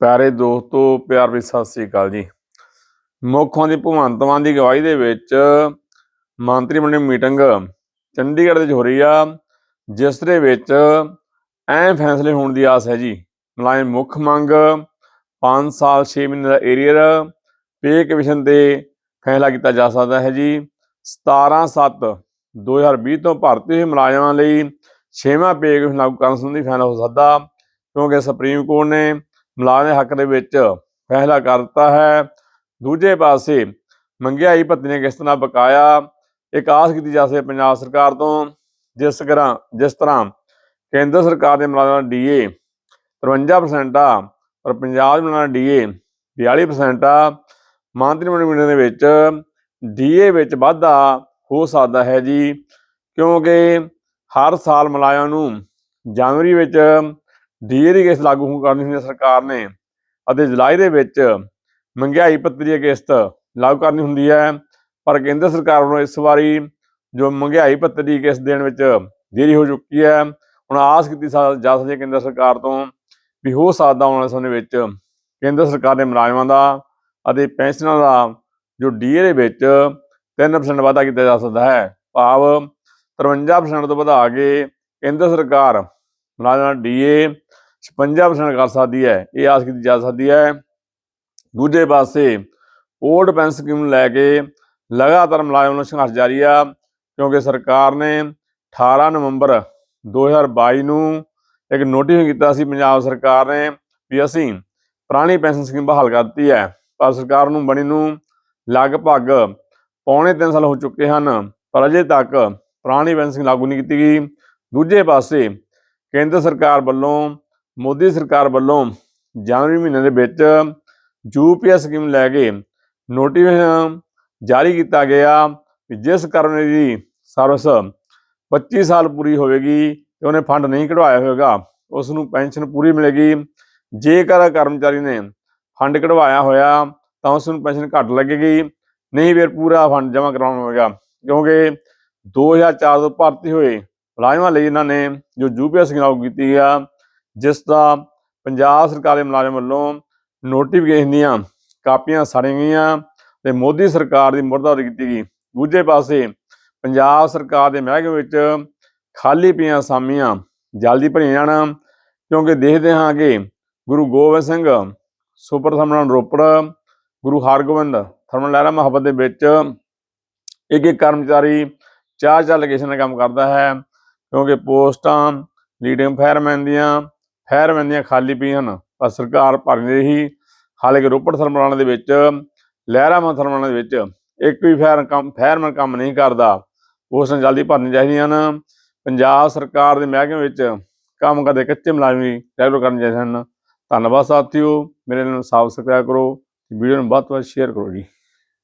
ਪਿਆਰੇ ਦੋਸਤੋ, ਪਿਆਰ ਵੀ ਸਤਿ ਸ੍ਰੀ ਅਕਾਲ ਜੀ। ਮੁੱਖਾਂ ਦੀ ਭਗਵੰਤ ਮਾਨ ਦੀ ਅਗਵਾਈ ਦੇ ਵਿੱਚ ਮੰਤਰੀ ਮੰਡਲ ਮੀਟਿੰਗ ਚੰਡੀਗੜ੍ਹ ਦੇ ਵਿੱਚ ਹੋ ਰਹੀ ਆ, ਜਿਸ ਦੇ ਵਿੱਚ ਐਂ ਫੈਸਲੇ ਹੋਣ ਦੀ ਆਸ ਹੈ ਜੀ। ਮੁਲਾਜ਼ਮ ਮੁੱਖ ਮੰਗ 5 ਸਾਲ 6 ਮਹੀਨੇ ਦਾ ਏਰੀਅਰ, ਪੇ ਕਮਿਸ਼ਨ ਤੇ ਫੈਸਲਾ ਕੀਤਾ ਜਾ ਸਕਦਾ ਹੈ ਜੀ। 17 7 2020 ਤੋਂ ਭਰਤੀ ਹੋਏ ਮੁਲਾਜ਼ਮਾਂ ਲਈ ਛੇਵਾਂ ਪੇ ਕਮਿਸ਼ਨ ਲਾਗੂ ਕਰਨ ਸੰਬੰਧੀ ਫੈਸਲਾ ਹੋ ਸਕਦਾ, ਕਿਉਂਕਿ ਸੁਪਰੀਮ ਕੋਰਟ ਨੇ ਮੁਲਾਜ਼ਮ ਦੇ ਹੱਕ ਦੇ ਵਿੱਚ ਫੈਸਲਾ ਕਰ ਦਿੱਤਾ ਹੈ। ਦੂਜੇ ਪਾਸੇ ਮੰਗਿਆਈ ਭੱਤੇ ਦੀਆਂ ਕਿਸ਼ਤਾਂ ਦਾ ਬਕਾਇਆ ਇੱਕ ਆਸ ਕੀਤੀ ਜਾ ਸਕੇ ਪੰਜਾਬ ਸਰਕਾਰ ਤੋਂ। ਜਿਸ ਤਰ੍ਹਾਂ ਜਿਸ ਤਰ੍ਹਾਂ ਕੇਂਦਰ ਸਰਕਾਰ ਦੇ ਮੁਲਾਜ਼ਮਾਂ ਦਾ ਡੀਏ 53% ਆ, ਪਰ ਪੰਜਾਬ ਦੇ ਮੁਲਾਜ਼ਮਾਂ ਦਾ ਡੀਏ 42% ਆ। ਮੰਤਰੀ ਮੰਡਲ ਦੇ ਵਿੱਚ ਡੀਏ ਵਿੱਚ ਵਾਧਾ ਹੋ ਸਕਦਾ ਹੈ ਜੀ, ਕਿਉਂਕਿ ਹਰ ਸਾਲ ਮੁਲਾਜ਼ਮਾਂ ਨੂੰ ਜਨਵਰੀ ਵਿੱਚ ਡੀਏ ਦੀ ਕਿਸ਼ਤ ਲਾਗੂ ਕਰਨੀ ਹੁੰਦੀ ਹੈ ਸਰਕਾਰ ਨੇ ਅਤੇ ਜੁਲਾਈ ਦੇ ਵਿੱਚ ਮਹਿੰਗਾਈ ਭੱਤੇ ਦੀ ਕਿਸ਼ਤ ਲਾਗੂ ਕਰਨੀ ਹੁੰਦੀ ਹੈ। ਪਰ ਕੇਂਦਰ ਸਰਕਾਰ ਵੱਲੋਂ ਇਸ ਵਾਰੀ ਜੋ ਮਹਿੰਗਾਈ ਭੱਤੇ ਦੀ ਕਿਸ਼ਤ ਦੇਣ ਵਿੱਚ ਦੇਰੀ ਹੋ ਚੁੱਕੀ ਹੈ, ਹੁਣ ਆਸ ਕੀਤੀ ਜਾ ਸਕਦੀ ਹੈ ਕੇਂਦਰ ਸਰਕਾਰ ਤੋਂ ਵੀ ਹੋ ਸਕਦਾ ਆਉਣ ਵਾਲੇ ਸਮੇਂ ਵਿੱਚ ਕੇਂਦਰ ਸਰਕਾਰ ਦੇ ਮੁਲਾਜ਼ਮਾਂ ਦਾ ਅਤੇ ਪੈਨਸ਼ਨਾਂ ਦਾ ਜੋ ਡੀਏ ਦੇ ਵਿੱਚ 3% ਵਾਧਾ ਕੀਤਾ ਜਾ ਸਕਦਾ ਹੈ। ਭਾਵ 53% ਤੋਂ ਵਧਾ ਕੇ ਕੇਂਦਰ ਸਰਕਾਰ ਮੁਲਾਜ਼ਮਾਂ ਦਾ ਡੀਏ 56% ਕਰ ਸਕਦੀ ਹੈ, ਇਹ ਆਸ ਕੀਤੀ ਜਾ ਸਕਦੀ ਹੈ। ਦੂਜੇ ਪਾਸੇ ਓਲਡ ਪੈਨਸ਼ਨ ਸਕੀਮ ਨੂੰ ਲੈ ਕੇ ਲਗਾਤਾਰ ਮੁਲਾਜ਼ਮਾਂ ਨੂੰ ਸੰਘਰਸ਼ ਜਾਰੀ ਆ, ਕਿਉਂਕਿ ਸਰਕਾਰ ਨੇ 18 ਨਵੰਬਰ 2022 ਨੂੰ ਇੱਕ ਨੋਟਿਸ ਕੀਤਾ ਸੀ, ਪੰਜਾਬ ਸਰਕਾਰ ਨੇ ਵੀ ਅਸੀਂ ਪੁਰਾਣੀ ਪੈਨਸ਼ਨ ਸਕੀਮ ਬਹਾਲ ਕਰ ਦਿੱਤੀ ਹੈ। ਪਰ ਸਰਕਾਰ ਨੂੰ ਬਣੀ ਨੂੰ ਲਗਭਗ ਪੌਣੇ 3 ਸਾਲ ਹੋ ਚੁੱਕੇ ਹਨ, ਪਰ ਅਜੇ ਤੱਕ ਪੁਰਾਣੀ ਪੈਨਸ਼ਨ ਸਕੀਮ ਲਾਗੂ ਨਹੀਂ ਕੀਤੀ ਗਈ। ਦੂਜੇ ਪਾਸੇ ਕੇਂਦਰ ਸਰਕਾਰ ਵੱਲੋਂ, ਮੋਦੀ ਸਰਕਾਰ ਵੱਲੋਂ ਜਨਵਰੀ ਮਹੀਨੇ ਦੇ ਵਿੱਚ ਯੂਪੀਐਸ ਸਕੀਮ ਲੈ ਕੇ ਨੋਟੀਫਿਕੇਸ਼ਨ ਜਾਰੀ ਕੀਤਾ ਗਿਆ ਜਿਸ ਕਰਮਚਾਰੀ ਦੀ ਸਰਵਿਸ 25 ਸਾਲ ਪੂਰੀ ਹੋਵੇਗੀ ਤੇ ਉਹਨੇ ਫੰਡ ਨਹੀਂ ਕਢਵਾਇਆ ਹੋਵੇਗਾ ਉਸ ਨੂੰ ਪੈਨਸ਼ਨ ਪੂਰੀ ਮਿਲੇਗੀ। ਜੇਕਰ ਕਰਮਚਾਰੀ ਨੇ ਫੰਡ ਕਢਵਾਇਆ ਹੋਇਆ, ਤਾਂ ਉਸ ਨੂੰ ਪੈਨਸ਼ਨ ਘੱਟ ਲੱਗੇਗੀ, ਨਹੀਂ ਫਿਰ ਪੂਰਾ ਫੰਡ ਜਮ੍ਹਾਂ ਕਰਾਉਣਾ ਹੋਵੇਗਾ। ਕਿਉਂਕਿ 2004 ਤੋਂ ਭਰਤੀ ਹੋਏ ਮੁਲਾਜ਼ਮਾਂ ਲਈ ਇਹਨਾਂ ਨੇ ਜੋ ਯੂਪੀਐਸ ਸਕੀਮ ਲਾਗੂ ਕੀਤੀ ਆ ਜਿਸ ਦਾ ਪੰਜਾਬ ਸਰਕਾਰ ਦੇ ਮੁਲਾਜ਼ਮ ਵੱਲੋਂ ਨੋਟੀਫਿਕੇਸ਼ਨ ਦੀਆਂ ਕਾਪੀਆਂ ਸਾੜੀਆਂ ਗਈਆਂ ਤੇ ਮੋਦੀ ਸਰਕਾਰ ਦੀ ਮੁਰਦਾਵਰੀ ਕੀਤੀ ਗਈ। ਦੂਜੇ ਪਾਸੇ ਪੰਜਾਬ ਸਰਕਾਰ ਦੇ ਮਹਿਕਮੇ ਵਿੱਚ ਖਾਲੀ ਪਈਆਂ ਅਸਾਮੀਆਂ ਜਲਦੀ ਭਰੀਆਂ ਜਾਣ, ਕਿਉਂਕਿ ਦੇਖਦੇ ਹਾਂ ਕਿ Guru Gobind Singh, super thermal Ropar, Guru Hargobind thermal Lehra Mohabbat ਦੇ ਵਿੱਚ ਇੱਕ ਇੱਕ ਕਰਮਚਾਰੀ ਚਾਰ ਚਾਰ ਲੋਕੇਸ਼ਨ ਦਾ ਕੰਮ ਕਰਦਾ ਹੈ। ਕਿਉਂਕਿ ਪੋਸਟਾਂ ਲੀਡਿੰਗ ਫਾਇਰਮੈਨ ਦੀਆਂ ਫਾਇਰਮੈਨ ਦੀਆਂ ਖਾਲੀ ਪਈਆਂ ਹਨ। ਪਰ ਸਰਕਾਰ ਭਰਨ ਨਹੀਂ ਰਹੀ ਹਾਲਾਂਕਿ ਰੋਪੜ ਥਰਮਲਾਂ ਦੇ ਵਿੱਚ, ਲਹਿਰਾਵਾਂ ਥਰਮਲਾਂ ਦੇ ਵਿੱਚ ਇੱਕ ਵੀ ਫਾਇਰ ਕੰਮ ਫਾਇਰਮੈਨ ਕੰਮ ਨਹੀਂ ਕਰਦਾ। ਪੋਸਟਾਂ ਜਲਦੀ ਭਰਨੀ ਚਾਹੀਦੀਆਂ ਹਨ। ਪੰਜਾਬ ਸਰਕਾਰ ਦੇ ਮਹਿਕਮੇ ਵਿੱਚ ਕੰਮ ਕਰਦੇ ਕੱਚੇ ਮੁਲਾਜ਼ਮ ਵੀ ਰੈਗੂਲਰ ਕਰਨੇ ਚਾਹੀਦੇ ਹਨ। ਧੰਨਵਾਦ ਸਾਥੀਓ। ਮੇਰੇ ਨਾਲ ਸਬਸਕ੍ਰਾਈਬ ਕਰੋ ਵੀਡੀਓ ਨੂੰ ਵੱਧ ਤੋਂ ਵੱਧ ਸ਼ੇਅਰ ਕਰੋ ਜੀ।